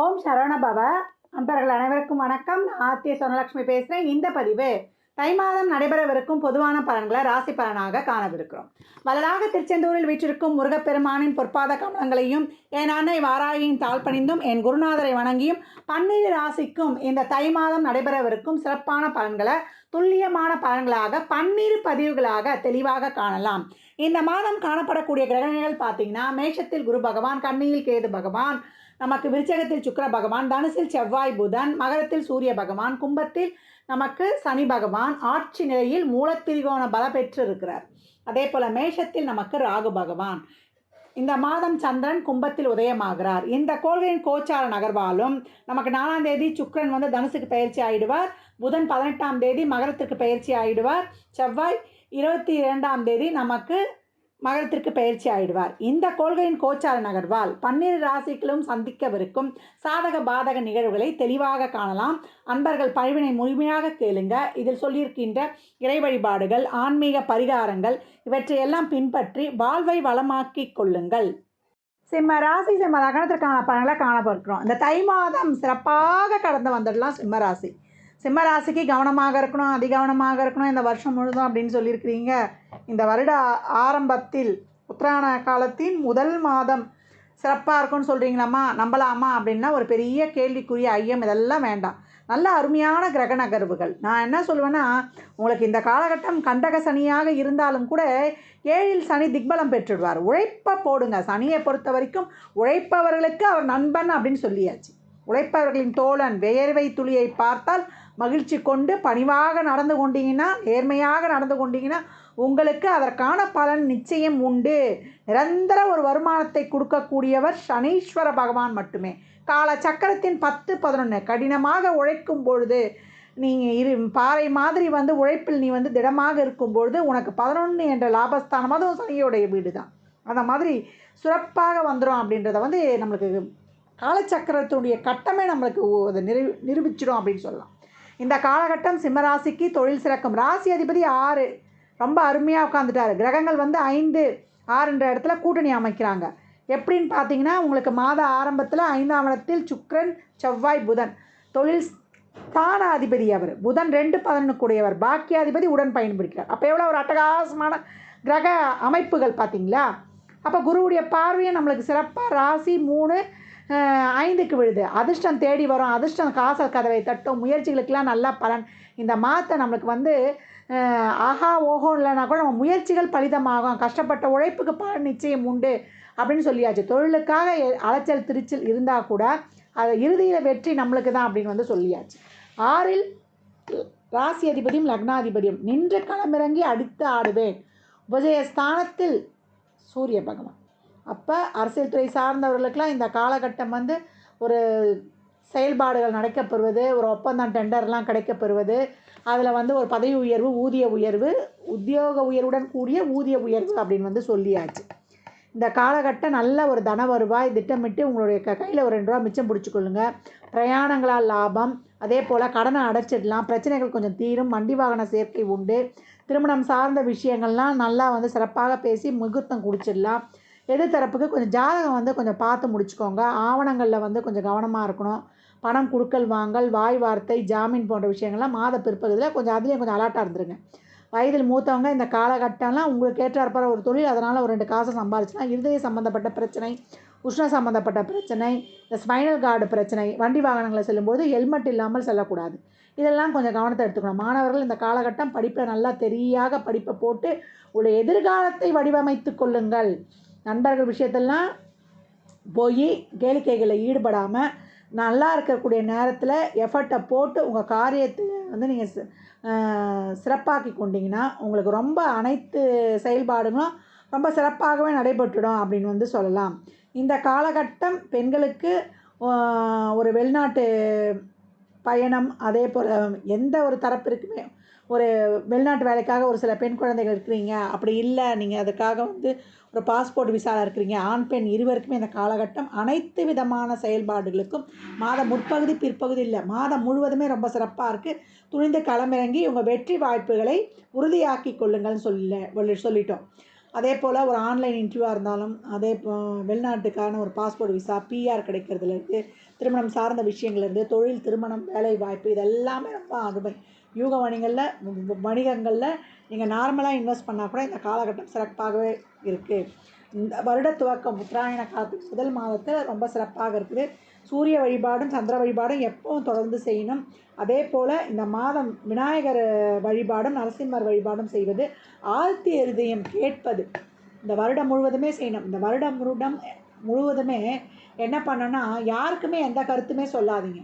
ஓம் சரவணபவ அன்பர்கள் அனைவருக்கும் வணக்கம். நான் ஆத்திய சொனலட்சுமி பேசுகிறேன் இந்த பதிவு தை மாதம் நடைபெறவிருக்கும் பொதுவான பலன்களை ராசி பலனாக காணவிருக்கிறோம். வலதாக திருச்செந்தூரில் வீற்றிருக்கும் முருகப்பெருமானின் பொற்பாத கமலங்களையும் என் அன்னை வாராயின் தாழ் பணிந்தும் என் குருநாதரை வணங்கியும் பன்னிரு ராசிக்கும் இந்த தை மாதம் நடைபெறவிருக்கும் சிறப்பான பலன்களை துல்லியமான பலன்களாக பன்னிரு பதிவுகளாக தெளிவாக காணலாம். இந்த மாதம் காணப்படக்கூடிய கிரகங்கள் பார்த்தீங்கன்னா மேஷத்தில் குரு பகவான் கண்ணியில் கேது பகவான் நமக்கு விருச்சகத்தில் சுக்கர பகவான் தனுசில் செவ்வாய் புதன் மகரத்தில் சூரிய பகவான் கும்பத்தில் நமக்கு சனி பகவான் ஆட்சி நிலையில் மூலத்திரிகோண பல பெற்று இருக்கிறார் அதே போல் மேஷத்தில் நமக்கு ராகு பகவான். இந்த மாதம் சந்திரன் கும்பத்தில் உதயமாகிறார். இந்த கோள்களின் கோச்சார நகர்வாலும் நமக்கு நாலாம் தேதி சுக்கிரன் வந்து தனுசுக்கு பயிற்சி ஆயிடுவார். புதன் பதினெட்டாம் தேதி மகரத்திற்கு பயிற்சி ஆயிடுவார். செவ்வாய் இருபத்தி இரண்டாம் தேதி நமக்கு மகரத்திற்கு பயிற்சி ஆயிடுவார். இந்த கொள்கையின் கோச்சார நகர்வால் பன்னிரு ராசிகளும் சந்திக்கவிருக்கும் சாதக பாதக நிகழ்வுகளை தெளிவாக காணலாம். அன்பர்கள் பழிவினை முழுமையாக கேளுங்க. இதில் சொல்லியிருக்கின்ற இறை வழிபாடுகள் ஆன்மீக பரிகாரங்கள் இவற்றையெல்லாம் பின்பற்றி வாழ்வை வளமாக்கிக் கொள்ளுங்கள். சிம்ம ராசி சிம்ம லக்னத்திற்கான பலன்களை காணப்போகிறோம் இந்த தை மாதம் சிறப்பாக கடந்து வந்துடலாம் சிம்ம ராசி. சிம்மராசிக்கு கவனமாக இருக்கணும் அதிகவனமாக இருக்கணும் இந்த வருஷம் முழுதும் அப்படின்னு சொல்லியிருக்கிறீங்க. இந்த வருட ஆரம்பத்தில் உத்தராயண காலத்தின் முதல் மாதம் சிறப்பாக இருக்கும்னு சொல்கிறீங்களாம்மா நம்பலாமா? அப்படின்னா ஒரு பெரிய கேள்விக்குரிய ஐயம் இதெல்லாம் வேண்டாம். நல்ல அருமையான கிரக நகர்வுகள். நான் என்ன சொல்லுவேன்னா உங்களுக்கு இந்த காலகட்டம் கண்டக சனியாக இருந்தாலும் கூட ஏழில் சனி திக்பலம் பெற்றுடுவார். உழைப்பை போடுங்க. சனியை பொறுத்த வரைக்கும் உழைப்பவர்களுக்கு அவர் நண்பன் அப்படின்னு சொல்லியாச்சு. உழைப்பவர்களின் தோழன் வேர்வை துளியை பார்த்தால் மகிழ்ச்சி கொண்டு பணிவாக நடந்து கொண்டீங்கன்னா நேர்மையாக நடந்து கொண்டீங்கன்னா உங்களுக்கு அதற்கான பலன் நிச்சயம் உண்டு. நிரந்தர ஒரு வருமானத்தை கொடுக்கக்கூடியவர் சனீஸ்வர பகவான் மட்டுமே. கால சக்கரத்தின் பத்து பதினொன்று கடினமாக உழைக்கும் பொழுது நீங்கள் இரு பாறை மாதிரி வந்து உழைப்பில் நீ வந்து திடமாக இருக்கும் பொழுது உனக்கு பதினொன்று என்ற லாபஸ்தானம் அதுவும் சனியோடைய வீடு தான் அந்த மாதிரி சிறப்பாக வந்துடும் அப்படின்றத வந்து நம்மளுக்கு காலச்சக்கரத்துடைய கட்டமே நம்மளுக்கு அதை நிரூபிச்சிடும் அப்படின்னு சொல்லலாம். இந்த காலகட்டம் சிம்மராசிக்கு தொழில் சிறக்கும். ராசி அதிபதி ஆறு. ரொம்ப அருமையாக உட்காந்துட்டார் கிரகங்கள் வந்து ஐந்து ஆறுன்ற இடத்துல கூட்டணி அமைக்கிறாங்க. எப்படின்னு பார்த்தீங்கன்னா உங்களுக்கு மாத ஆரம்பத்தில் ஐந்தாம் இடத்தில் சுக்ரன் செவ்வாய் புதன். தொழில் ஸ்தான அதிபதி அவர். புதன் ரெண்டு பதினொன்றுக்குடையவர் பாக்கியாதிபதி உடன் பயன்படுகிறார். அப்போ எவ்வளோ ஒரு அட்டகாசமான கிரக அமைப்புகள் பார்த்தீங்களா? அப்போ குருவுடைய பார்வையும் நம்மளுக்கு சிறப்பாக ராசி மூணு ஐந்துக்கு விழுது. அதிர்ஷ்டம் தேடி வரும். அதிர்ஷ்டம் காசல் கதவை தட்டும். முயற்சிகளுக்கெல்லாம் நல்லா பலன். இந்த மாதத்தை நம்மளுக்கு வந்து ஆஹா ஓஹோ இல்லைனா கூட நம்ம முயற்சிகள் பலிதமாகும். கஷ்டப்பட்ட உழைப்புக்கு பலன் நிச்சயம் உண்டு அப்படின்னு சொல்லியாச்சு. தொழிலுக்காக அலைச்சல் திருச்சல் இருந்தால் கூட அதை இறுதியில் வெற்றி நம்மளுக்கு தான் அப்படின்னு வந்து சொல்லியாச்சு. ஆறில் ராசி அதிபதியும் லக்னாதிபதியும். நின்று களமிறங்கி அடித்து ஆடுவேன். உபஜயஸ்தானத்தில் சூரிய பகவான். அப்போ அரசியல் துறை சார்ந்தவர்களுக்கெல்லாம் இந்த காலகட்டம் வந்து ஒரு செயல்பாடுகள் நடக்கப்பெறுவது ஒரு ஒப்பந்தம் டெண்டர்லாம் கிடைக்கப்பெறுவது அதில் வந்து ஒரு பதவி உயர்வு ஊதிய உயர்வு உத்தியோக உயர்வுடன் கூடிய ஊதிய உயர்வு அப்படின்னு வந்து சொல்லியாச்சு. இந்த காலகட்டம் நல்ல ஒரு தன வருவாய் திட்டமிட்டு உங்களுடைய க கையில் ஒரு ரெண்டு ரூபா மிச்சம் பிடிச்சிக்கொள்ளுங்க. பிரயாணங்களால் லாபம் அதே போல் கடனை அடைச்சிடலாம் பிரச்சனைகள் கொஞ்சம் தீரும் வண்டி வாகன சேர்க்கை உண்டு திருமணம் சார்ந்த விஷயங்கள்லாம் நல்லா வந்து சிறப்பாக பேசி முகூர்த்தம் குடிச்சிடலாம். எதிர்த்தரப்புக்கு கொஞ்சம் ஜாதகம் வந்து கொஞ்சம் பார்த்து முடிச்சுக்கோங்க. ஆவணங்களில் வந்து கொஞ்சம் கவனமாக இருக்கணும். பணம் கொடுக்கல் வாங்கல் வாய் வார்த்தை ஜாமீன் போன்ற விஷயங்கள்லாம் மாத பிற்பகுதியில் கொஞ்சம் அதுலேயும் கொஞ்சம் அலாட்டாக இருந்துருங்க. வயதில் மூத்தவங்க இந்த காலகட்டம்லாம் உங்களுக்கு ஏற்றாற்பற ஒரு தொழில் அதனால் ஒரு ரெண்டு காசை சம்பாதிச்சுன்னா இருதய சம்மந்தப்பட்ட பிரச்சனை உஷ்ண சம்மந்தப்பட்ட பிரச்சனை இந்த ஸ்பைனல் கார்டு பிரச்சனை வண்டி வாகனங்களை செல்லும்போது ஹெல்மெட் இல்லாமல் செல்லக்கூடாது. இதெல்லாம் கொஞ்சம் கவனத்தை எடுத்துக்கணும். மாணவர்கள் இந்த காலகட்டம் படிப்பை நல்லா தெரியாக படிப்பை போட்டு உங்களுடைய எதிர்காலத்தை வடிவமைத்து கொள்ளுங்கள். நண்பர்கள் விஷயத்தெல்லாம் போய் கேளிக்கைகளில் ஈடுபடாமல் நல்லா இருக்கக்கூடிய நேரத்தில் எஃபர்ட்டை போட்டு உங்கள் காரியத்தை வந்து நீங்கள் சிறப்பாக்கி கொண்டீங்கன்னா உங்களுக்கு ரொம்ப அனைத்து செயல்பாடுகளும் ரொம்ப சிறப்பாகவே நடைபெற்றுடும் அப்படின்னு வந்து சொல்லலாம். இந்த காலகட்டம் பெண்களுக்கு ஒரு வெளிநாட்டு பயணம் அதே போல் எந்த ஒரு தரப்பிற்குமே ஒரு வெளிநாட்டு வேலைக்காக ஒரு சில பெண் குழந்தைகள் இருக்கிறீங்க. அப்படி இல்லை. நீங்கள் அதுக்காக வந்து ஒரு பாஸ்போர்ட் விசாவில் இருக்கிறீங்க. ஆண் பெண் இருவருக்குமே இந்த காலகட்டம் அனைத்து விதமான செயல்பாடுகளுக்கும் மாதம் முற்பகுதி பிற்பகுதி இல்லை. மாதம் முழுவதுமே ரொம்ப சிறப்பாக இருக்குது துணிந்து களமிறங்கி உங்கள் வெற்றி வாய்ப்புகளை உறுதியாக்கி கொள்ளுங்கள்னு சொல்ல சொல்லிட்டோம். அதே போல் ஒரு ஆன்லைன் இன்டர்வியூவாக இருந்தாலும் அதே வெளிநாட்டுக்கான ஒரு பாஸ்போர்ட் விசா பிஆர் கிடைக்கிறதுலேருந்து திருமணம் சார்ந்த விஷயங்கள்லேருந்து தொழில் திருமணம் வேலை வாய்ப்பு இதெல்லாமே ரொம்ப அருமை. யூக வணிகங்களில் வணிகங்களில் நீங்கள் நார்மலாக இன்வெஸ்ட் பண்ணால் கூட இந்த காலகட்டம் சிறப்பாகவே இருக்குது இந்த வருட துவக்கம் உத்தராயண காலத்துக்கு முதல் மாதத்தில் ரொம்ப சிறப்பாக இருக்குது. சூரிய வழிபாடும் சந்திர வழிபாடும் எப்பவும் தொடர்ந்து செய்யணும். அதே போல் இந்த மாதம் விநாயகர் வழிபாடும் நரசிம்மர் வழிபாடும் செய்வது ஆழ்த்தி இருதயம் கேட்பது. இந்த வருடம் முழுவதுமே செய்யணும். இந்த வருடம் முருடம் முழுவதுமே என்ன பண்ணணும்னா யாருக்குமே எந்த கருத்துமே சொல்லாதீங்க.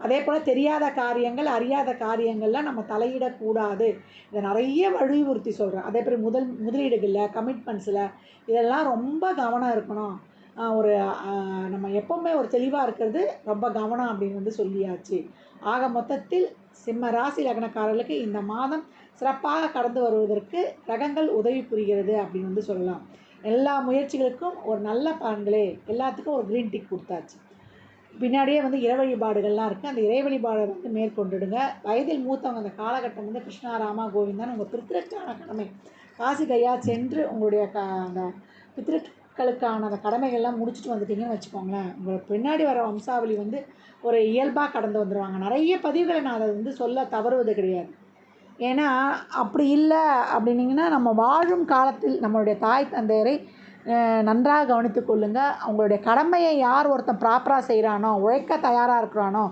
அதே போல் தெரியாத காரியங்கள் அறியாத காரியங்களில் நம்ம தலையிடக்கூடாது. இதை நிறைய வலியுறுத்தி சொல்கிறேன் அதே மாதிரி முதல் முதலீடுகளில் கமிட்மெண்ட்ஸில் இதெல்லாம் ரொம்ப கவனம் இருக்கணும். ஒரு நம்ம எப்போவுமே ஒரு தெளிவாக இருக்கிறது ரொம்ப கவனம் அப்படின்னு வந்து சொல்லியாச்சு. ஆக மொத்தத்தில் சிம்ம ராசி லக்னக்காரர்களுக்கு இந்த மாதம் சிறப்பாக கடந்து வருவதற்கு ரகங்கள் உதவி புரிகிறது அப்படின்னு வந்து சொல்லலாம். எல்லா முயற்சிகளுக்கும் ஒரு நல்ல பலன்களே எல்லாத்துக்கும் ஒரு க்ரீன் டிக் கொடுத்தாச்சு. பின்னாடியே வந்து இறை வழிபாடுகள்லாம் இருக்குது அந்த இறை வழிபாடை வந்து மேற்கொண்டுடுங்க. வயதில் மூத்தவங்க அந்த காலகட்டம் வந்து கிருஷ்ணா ராமா கோவிந்தன். உங்கள் பித்திருக்கான கடமை. காசி கையா சென்று உங்களுடைய க அந்த பித்திருக்களுக்கான அந்த கடமைகள்லாம் முடிச்சுட்டு வந்துட்டீங்கன்னு வச்சுக்கோங்களேன். உங்களுக்கு பின்னாடி வர வம்சாவளி வந்து ஒரு இயல்பாக கடந்து வந்துடுவாங்க நிறைய பதிவுகளை நான் அதை வந்து சொல்ல தவறுவது கிடையாது. ஏன்னா அப்படி இல்லை அப்படின்னிங்கன்னா நம்ம வாழும் காலத்தில் நம்மளுடைய தாய் தந்தையரை நன்றாக கவனித்துக் கொள்ளுங்கள் அவங்களுடைய கடமையை யார் ஒருத்தன் ப்ராப்பராக செய்கிறானோ உழைக்க தயாராக இருக்கிறானோ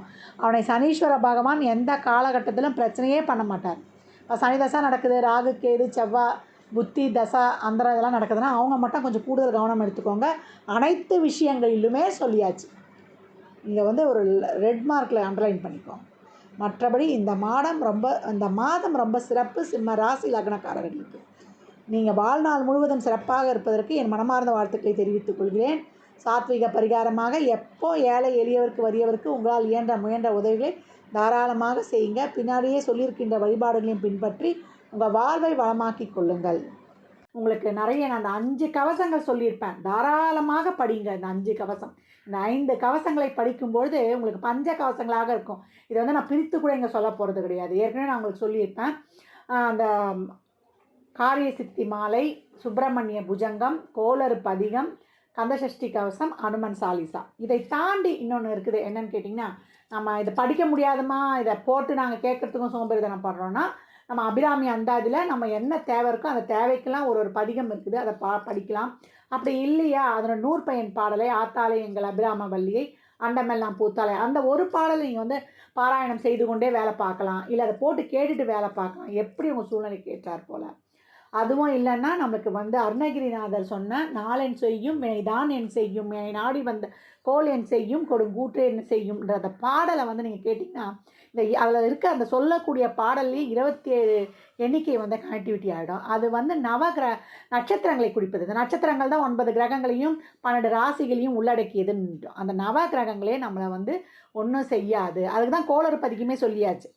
அவனை சனீஸ்வர பகவான் எந்த காலகட்டத்திலும் பிரச்சனையே பண்ண மாட்டார். இப்போ சனி தசை நடக்குது ராகு கேது செவ்வாய் புத்தி தசா அந்தரம் இதெல்லாம் நடக்குதுன்னா அவங்க மட்டும் கொஞ்சம் கூடுதல் கவனம் எடுத்துக்கோங்க. அனைத்து விஷயங்களிலுமே சொல்லியாச்சு. இங்கே வந்து ஒரு ரெட் மார்க்கில் அண்டர்லைன் பண்ணிக்கோங்க மற்றபடி இந்த மாதம் ரொம்ப இந்த மாதம் ரொம்ப சிறப்பு சிம்ம ராசி லக்னக்காரர்களுக்கு. நீங்கள் வாழ்நாள் முழுவதும் சிறப்பாக இருப்பதற்கு என் மனமார்ந்த வாழ்த்துக்களை தெரிவித்துக் கொள்கிறேன். சாத்விக பரிகாரமாக எப்போ ஏழை எளியவருக்கு வறியவருக்கு உங்களால் இயன்ற முயன்ற உதவிகளை தாராளமாக செய்யுங்க. பின்னாடியே சொல்லியிருக்கின்ற வழிபாடுகளையும் பின்பற்றி உங்கள் வாழ்வை வளமாக்கி கொள்ளுங்கள். உங்களுக்கு நிறைய நான் அந்த அஞ்சு கவசங்கள் சொல்லியிருப்பேன். தாராளமாக படிங்க இந்த அஞ்சு கவசம். இந்த ஐந்து கவசங்களை படிக்கும்பொழுது உங்களுக்கு பஞ்ச கவசங்களாக இருக்கும். இதை வந்து நான் பிரித்து கூட இங்கே சொல்ல போகிறது கிடையாது. ஏற்கனவே நான் உங்களுக்கு சொல்லியிருப்பேன். அந்த காரிய சித்தி மாலை சுப்பிரமணிய புஜங்கம் கோளறு பதிகம் கந்தசஷ்டி கவசம் அனுமன் சாலிசா. இதை தாண்டி இன்னொன்று இருக்குது. என்னன்னு கேட்டிங்கன்னா நம்ம இதை படிக்க முடியாதமா இதை போட்டு நாங்கள் கேட்குறதுக்கும் சோம்பேறிதனம் பண்ணுறோன்னா நம்ம அபிராமி அந்தாதியில் நம்ம என்ன தேவை இருக்கோ அந்த தேவைக்கெல்லாம் ஒரு ஒரு பதிகம் இருக்குது. அதை பா படிக்கலாம். அப்படி இல்லையா? அதோட நூற்பயன் பாடலை ஆத்தாலை எங்கள் அபிராம வள்ளியை அண்டமெல்லாம் பூத்தாலை அந்த ஒரு பாடலை நீங்கள் வந்து பாராயணம் செய்து கொண்டே வேலை பார்க்கலாம். இல்லை அதை போட்டு கேட்டுட்டு வேலை பார்க்கலாம். எப்படி உங்கள் சூழ்நிலைக்கு ஏற்றார் போல்? அதுவும் இல்லைன்னா நம்மளுக்கு வந்து அருணகிரிநாதர் சொன்ன நாளென் செய்யும் வினைதான் என் செய்யும் வினை நாடி வந்த கோல் என் செய்யும் கொடுங்கூற்று என்ன செய்யும்ன்றத பாடலை வந்து நீங்கள் கேட்டிங்கன்னா இந்த அதில் இருக்க அந்த சொல்லக்கூடிய பாடல்லே இருபத்தி ஏழு எண்ணிக்கை வந்து கனெக்டிவிட்டி ஆகிடும் அது வந்து நவகிர நட்சத்திரங்களை குறிப்பது. இந்த நட்சத்திரங்கள் தான் ஒன்பது கிரகங்களையும் பன்னெண்டு ராசிகளையும் உள்ளடக்கியதுன்னு அந்த நவ கிரகங்களே நம்மளை வந்து ஒன்றும் செய்யாது. அதுக்கு தான் கோளறு பதிக்குமே சொல்லியாச்சு.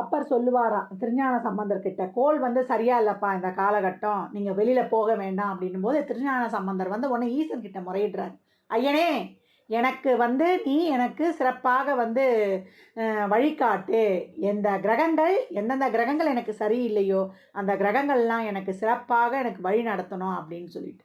அப்பர் சொல்லுவாராம் திருஞான சம்பந்தர்கிட்ட கோல் வந்து சரியா இல்லைப்பா இந்த காலகட்டம் நீங்கள் வெளியில் போக வேண்டாம் அப்படின்னும் போது திருஞான சம்பந்தர் வந்து உடனே ஈசன் கிட்ட முறையிடுறார். ஐயனே எனக்கு வந்து நீ எனக்கு சிறப்பாக வந்து வழிகாட்டு. எந்த கிரகங்கள் எந்தெந்த கிரகங்கள் எனக்கு சரியில்லையோ அந்த கிரகங்கள்லாம் எனக்கு சிறப்பாக எனக்கு வழி நடத்தணும் அப்படின்னு சொல்லிட்டு.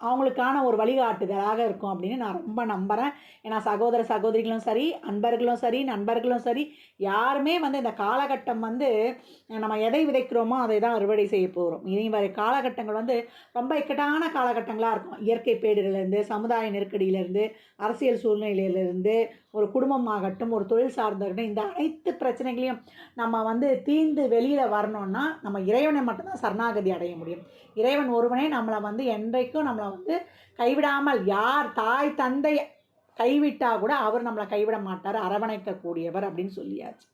அவங்களுக்கான ஒரு வழிகாட்டுதலாக இருக்கும் அப்படின்னு நான் ரொம்ப நம்புகிறேன் ஏன்னா சகோதர சகோதரிகளும் சரி அன்பர்களும் சரி நண்பர்களும் சரி யாருமே வந்து இந்த காலகட்டம் வந்து நம்ம எதை விதைக்கிறோமோ அதை தான் அறுவடை செய்ய போகிறோம் இனி வரை காலகட்டங்கள் வந்து ரொம்ப இக்கட்டான காலகட்டங்களாக இருக்கும். இயற்கை பேடுகளிலிருந்து சமுதாய நெருக்கடியிலேருந்து அரசியல் சூழ்நிலையிலிருந்து ஒரு குடும்பமாகட்டும் ஒரு தொழில் சார்ந்தாகட்டும் இந்த அனைத்து பிரச்சனைகளையும் நம்ம வந்து தீர்ந்து வெளியில் வரணும்னா நம்ம இறைவனை மட்டும்தான் சரணாகதி அடைய முடியும். இறைவன் ஒருவனே நம்மளை வந்து என்றைக்கும் நம்மளை வந்து கைவிடாமல் யார் தாய் தந்தை கைவிட்டா கூட அவர் நம்மளை கைவிட மாட்டார். அரவணைக்கக்கூடியவர் அப்படின்னு சொல்லியாச்சு.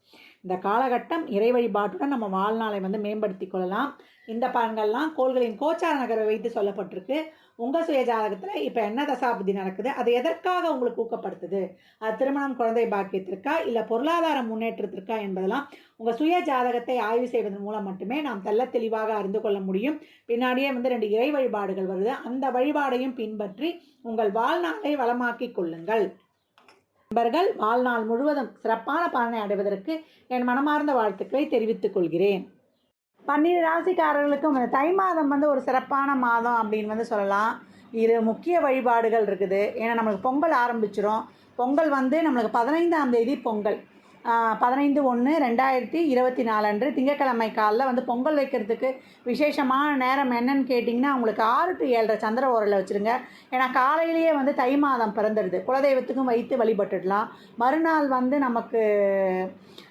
இந்த காலகட்டம் இறை வழிபாட்டுடன் நம்ம வாழ்நாளை வந்து மேம்படுத்தி கொள்ளலாம். இந்த பலன்கள்லாம் கோள்களின் கோச்சார நகரை வைத்து சொல்லப்பட்டிருக்கு. உங்கள் சுய ஜாதகத்தில் இப்போ என்ன தசாபுத்தி நடக்குது? அது எதற்காக உங்களுக்கு ஊக்கப்படுத்துது? அது திருமணம் குழந்தை பாக்கியத்திற்கா இல்லை பொருளாதார முன்னேற்றத்திற்கா என்பதெல்லாம் உங்கள் சுய ஜாதகத்தை ஆய்வு செய்வதன் மூலம் மட்டுமே நாம் தெல்ல தெளிவாக அறிந்து கொள்ள முடியும். பின்னாடியே வந்து ரெண்டு இறை வழிபாடுகள் வருது. அந்த வழிபாடையும் பின்பற்றி உங்கள் வாழ்நாளை வளமாக்கிக் கொள்ளுங்கள். நண்பர்கள் வாழ்நாள் முழுவதும் சிறப்பான பலனை அடைவதற்கு என் மனமார்ந்த வாழ்த்துக்களை தெரிவித்துக் கொள்கிறேன். பன்னிரு ராசிக்காரர்களுக்கும் இந்த தை மாதம் வந்து ஒரு சிறப்பான மாதம் அப்படின்னு வந்து சொல்லலாம். இரு முக்கிய வழிபாடுகள் இருக்குது. ஏன்னா நம்மளுக்கு பொங்கல் ஆரம்பிச்சிடும் பொங்கல் வந்து நம்மளுக்கு பதினைந்தாம் தேதி பொங்கல். பதினைந்து ஒன்று ரெண்டாயிரத்தி இருபத்தி நாலு அன்று திங்கக்கிழமை காலில் வந்து பொங்கல் வைக்கிறதுக்கு விசேஷமான நேரம் என்னன்னு கேட்டிங்கன்னா உங்களுக்கு ஆறு டு ஏழரை சந்திர ஓரில் வச்சுருங்க. ஏன்னா காலையிலேயே வந்து தை மாதம் பிறந்துடுது. குலதெய்வத்துக்கும் வைத்து வழிபட்டுடலாம். மறுநாள் வந்து நமக்கு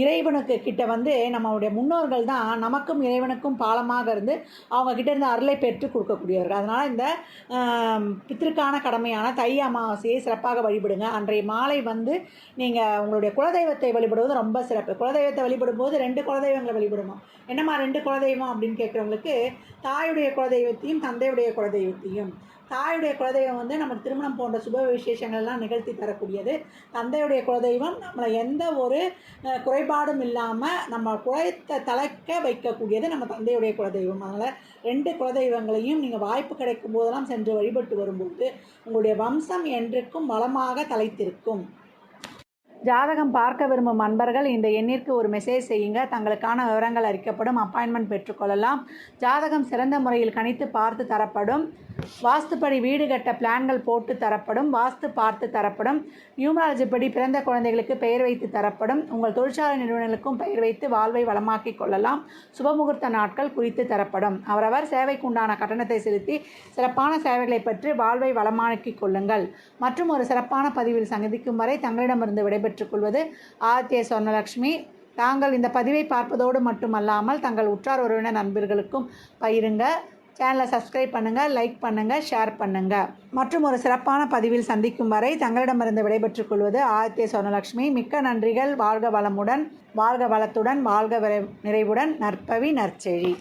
இறைவனுக்கு கிட்ட வந்து நம்மளுடைய முன்னோர்கள் தான் நமக்கும் இறைவனுக்கும் பாலமாக இருந்து அவங்க கிட்ட இருந்து அருளை பெற்று கொடுக்கக்கூடியவர்கள். அதனால் இந்த பித்திருக்கான கடமையான தை அமாவாசையை சிறப்பாக வழிபடுங்க. அன்றைய மாலை வந்து நீங்கள் உங்களுடைய குலதெய்வத்தை வழிபடுவது ரொம்ப சிறப்பு. குலதெய்வத்தை வழிபடும் போது ரெண்டு குலதெய்வங்களை வழிபடணும். என்னம்மா ரெண்டு குலதெய்வம் அப்படின்னு கேட்குறவங்களுக்கு தாயுடைய குலதெய்வத்தையும் தந்தையுடைய குலதெய்வத்தையும். தாயுடைய குலதெய்வம் வந்து நமக்கு திருமணம் போன்ற சுப விசேஷங்கள்லாம் நிகழ்த்தி தரக்கூடியது. தந்தையுடைய குலதெய்வம் நம்மளை எந்த ஒரு குறை குறைபாடும் இல்லாமல் நம்ம குறைத்த தலைக்க வைக்கக்கூடியது நம்ம தந்தையுடைய குலதெய்வம். அதனால் ரெண்டு குலதெய்வங்களையும் நீங்கள் வாய்ப்பு கிடைக்கும் போதெல்லாம் சென்று வழிபட்டு வரும்போது உங்களுடைய வம்சம் என்றைக்கும் வளமாக தலைத்திருக்கும். ஜாதகம் பார்க்க விரும்பும் அன்பர்கள் இந்த எண்ணிற்கு ஒரு மெசேஜ் செய்யுங்க. தங்களுக்கான விவரங்கள் அறிக்கப்படும். அப்பாயின்மெண்ட் பெற்றுக்கொள்ளலாம். ஜாதகம் சிறந்த முறையில் கணித்து பார்த்து தரப்படும். வாஸ்துப்படி வீடு கட்ட பிளான்கள் போட்டு தரப்படும் வாஸ்து பார்த்து தரப்படும் நியூமராலஜி படி பிறந்த குழந்தைகளுக்கு பெயர் வைத்து தரப்படும் உங்கள் தொழிற்சாலை நிறுவனங்களுக்கும் பெயர் வைத்து வாழ்வை வளமாக்கிக் கொள்ளலாம். சுபமுகூர்த்த நாட்கள் குறித்து தரப்படும். அவரவர் சேவைக்குண்டான கட்டணத்தை செலுத்தி சிறப்பான சேவைகளை பற்றி வாழ்வை வளமாக்கிக் கொள்ளுங்கள். மற்றும் ஒரு சிறப்பான பதிவில் சந்திக்கும் வரை தங்களிடமிருந்து விடைபெற்றுக் கொள்வது ஆதித்ய சொர்ணலக்ஷ்மி. தாங்கள் இந்த பதிவை பார்ப்பதோடு மட்டுமல்லாமல் தங்கள் உற்றார் உறவினர் நண்பர்களுக்கும் பயிருங்க சேனலை சப்ஸ்கிரைப் பண்ணுங்கள் லைக் பண்ணுங்கள் ஷேர் பண்ணுங்கள் மற்றும் ஒரு சிறப்பான பதிவில் சந்திக்கும் வரை தங்களிடமிருந்து விடைபெற்றுக் கொள்வது ஆதித்ய சொர்ணலக்ஷ்மி. மிக்க நன்றிகள். வாழ்க வளமுடன் வாழ்க வளத்துடன் வாழ்க விரை- நிறைவுடன். நற்பவி நற்செழி.